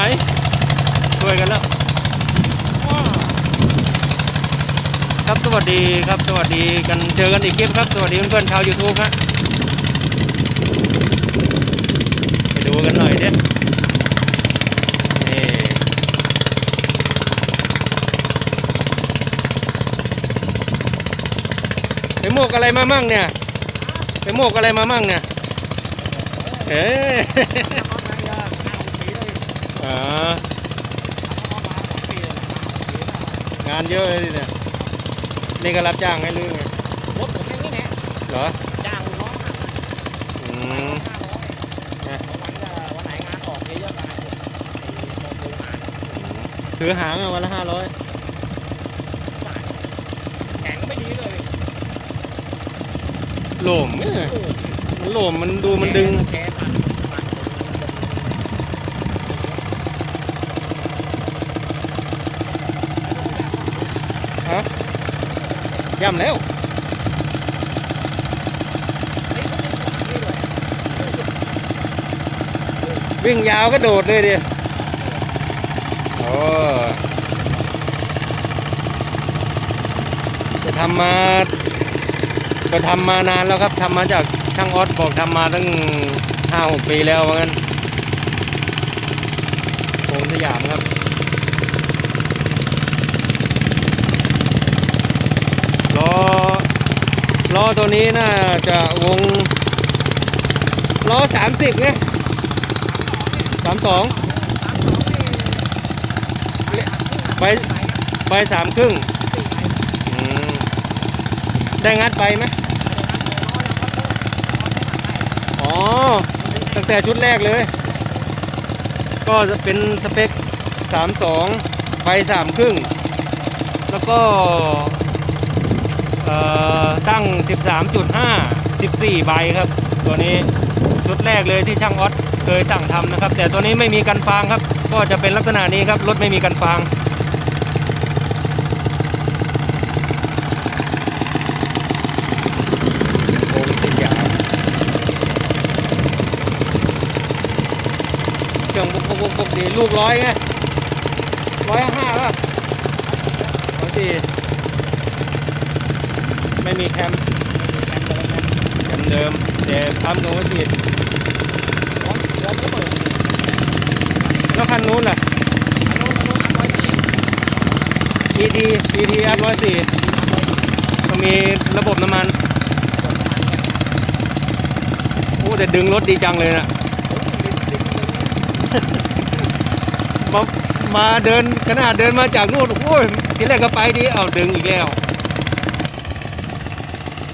ไหนช่วยกันแล้วครับสวัสดีครับสวัสดีกันเจอกันอีกคลิปครับ สวัสดีเพื่อนๆชาวยูทูบครับไปดูกันหน่อยเด้นี่ไปโมกอะไรมามั่งเนี่ยไปโมกอะไรมามั่งเนี่ยเอ๊ะ อ่างานเยอะเลยเนี่ยนี่ก็รับจ้างให้ลือไงรถผมเองนี่แหละเหรอจ้างน้องห้าอืมร้อยวันจะวันไหนงานออกเยอะๆกันไอ้ตรงโรงงานถือหางอะวันละห้าร้อยแข็งไม่ดีเลยโหลมเอ้ยมันโหลมมันดูมันดึงแกปั่นปั่น ย่ำแล้ววิ่งยาวก็โดดเลยดิโอ้จะทำมา ก็ทำมานานแล้วครับทำมาจากช่างออสบอกทำมาตั้งห้าหกปีแล้วว่างั้นโคงสยามครับ ล้อ ล้อตัวนี้น่าจะวงล้อสามสิบไงสามสองใบใบสามครึ่งได้งัดไปไหมอ๋อ ตั้งแต่ชุดแรกเลย ก็จะเป็นสเปคสามสองใบสามครึ่ง แล้วก็ ตั้ง 13.5 14 ใบครับ ตัวนี้ชุดแรกเลยที่ช่างออสเคยสั่งทำนะครับ แต่ตัวนี้ไม่มีกันฟางครับ ก็จะเป็นลักษณะนี้ครับรถไม่มีกันฟางโอ้สยามเครื่องบปุ๊บปุ๊บปุ๊บดีลูกร้อยไงร้อยห้าป่ะร้อยสี่ ไม่มีแคมแคมเดิมแต่ทำกับวัตถุแล้วคันนู้นล่ะ ET ET อัพร้อยสี่ต้องมีระบบน้ำมันโอ้แต่ดึงรถดีจังเลยนะมามาเดินขนาดเดินมาจากนู่นโอ้ยทีแรกก็ไปดีเอาดึงอีกแล้ว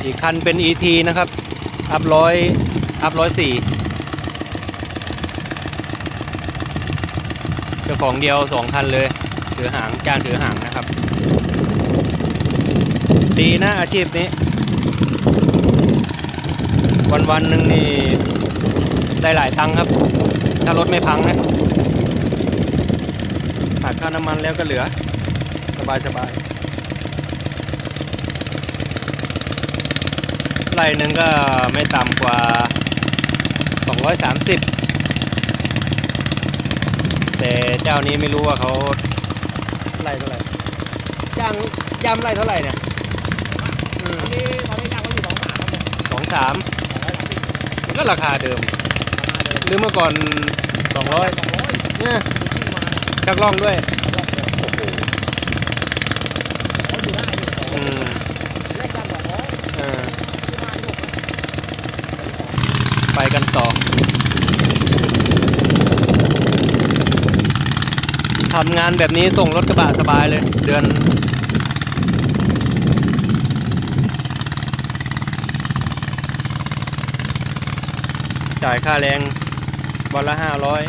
อีกคันเป็น ET นะครับ อัพร้อยอัพร้อยสี่เจ้าของเดียวสองคันเลยถือหางจางถือหางนะครับ ดีนะอาชีพนี้ วันวันหนึ่งนี่ได้หลายตังค์ครับ ถ้ารถไม่พังนะหักค่าน้ำมันแล้วก็เหลือ สบายสบาย ไร่หนึ่งก็ไม่ต่ำกว่า 230 แต่เจ้านี้ไม่รู้ว่าเขาไร่เท่าไหร่ย่างย่ำไร่เท่าไหร่เนี่ยอืมตอนนี้ตอนนี้จ้างไว้อยู่สองสามครับผมสองสามสองร้อยสามสิบมันก็ราคาเดิมประมาณเดิม หรือเมื่อก่อน 200สองร้อยเนี่ยขึ้นมาชักล่องด้วย ไปกันต่อทำงานแบบนี้ส่งรถกระบะสบายเลย เดือน จ่ายค่าแรงวันละห้าร้อย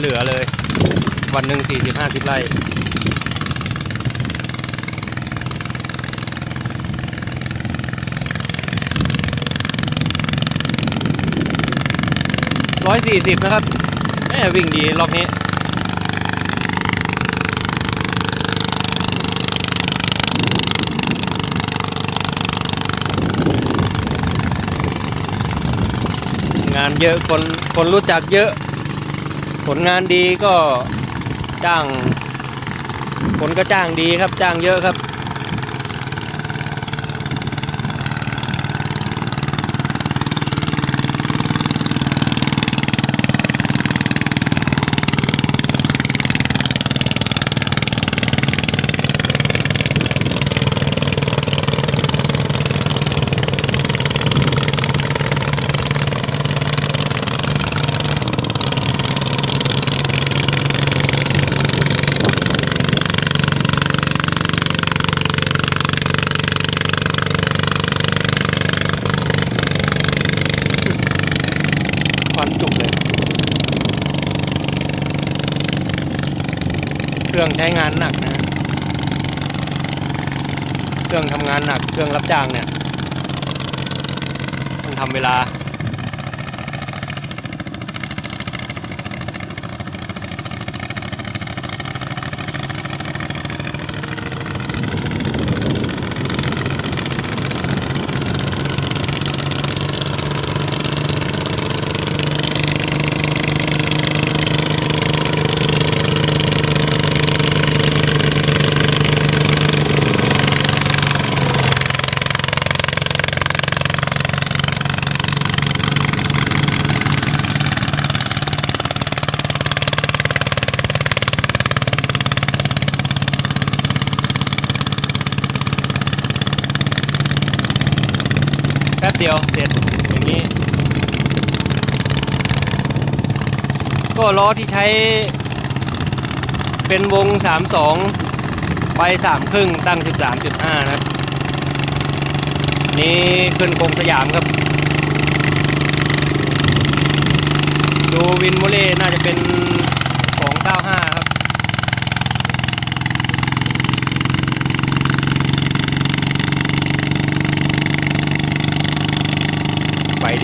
เหลือๆเลย วันหนึ่งสี่สิบห้าสิบไร่ ร้อยสี่สิบนะครับแหมวิ่งดีล็อกนี้ งานเยอะคนคนรู้จักเยอะ ผลงานดีก็จ้าง คนก็จ้างดีครับจ้างเยอะครับ ควันจุกเลย เครื่องใช้งานหนักนะฮะเครื่องทำงานหนักเครื่องรับจ้างเนี่ย ต้องทำเวลา แป๊บเดียวเสร็จอย่างนี้ ก็ล้อที่ใช้ เป็นวง 32 ไป3ครึ่งตั้ง 13.5 นะครับ นี่ขึ้นกรงสยามครับ ดูวินโมเล่น่าจะเป็น 295 ครับ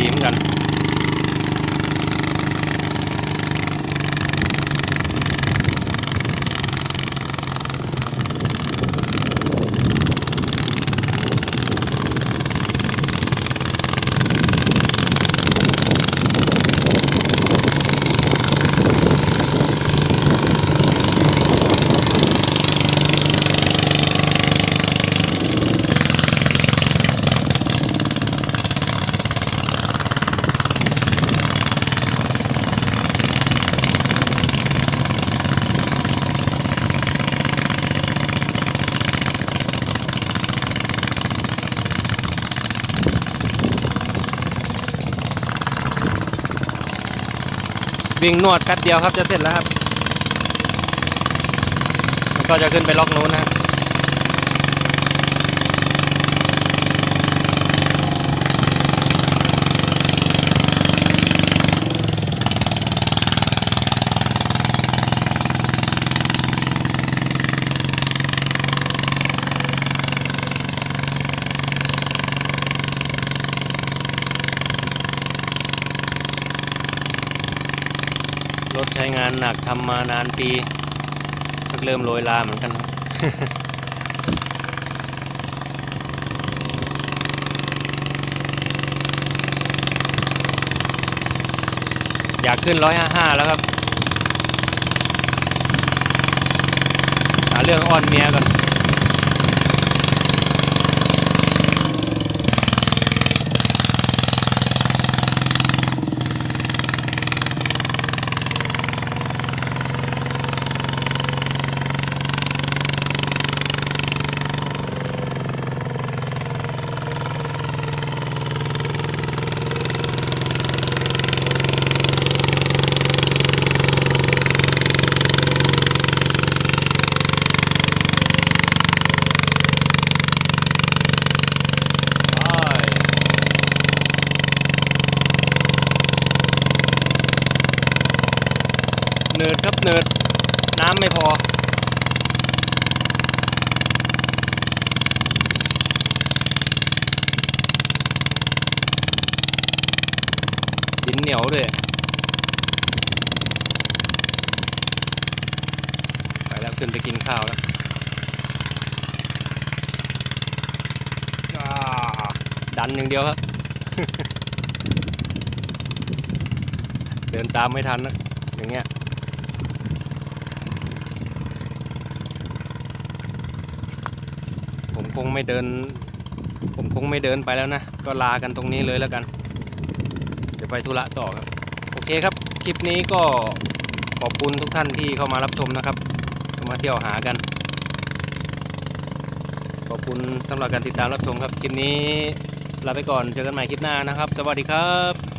ไฟ วิ่งนวดแป๊บเดียวครับจะเสร็จแล้วครับ ก็จะขึ้นไปล็อกนู้นนะ งานหนักทำมานานปีก็เริ่มโรยลาเหมือนกันครับอยากขึ้นร้อยห้าห้าแล้วครับ หาเรื่องอ้อนเมียก่อน เนิร์ดน้ำไม่พอ ดินเหนียวด้วย ไปแล้วขึ้นไปกินข้าวแล้วอ่าดันอย่างเดียวครับ เดินตามไม่ทันนะอย่างเงี้ย ผม คงไม่เดิน ผมคงไม่เดินไปแล้วนะ ก็ลากันตรงนี้เลยแล้วกัน เดี๋ยวไปธุระต่อครับ โอเคครับ คลิปนี้ก็ขอบคุณทุกท่านที่เข้ามารับชมนะครับ มาเที่ยวหากัน ขอบคุณสำหรับการติดตามรับชมครับ คลิปนี้ลาไปก่อน เจอกันใหม่คลิปหน้านะครับ สวัสดีครับ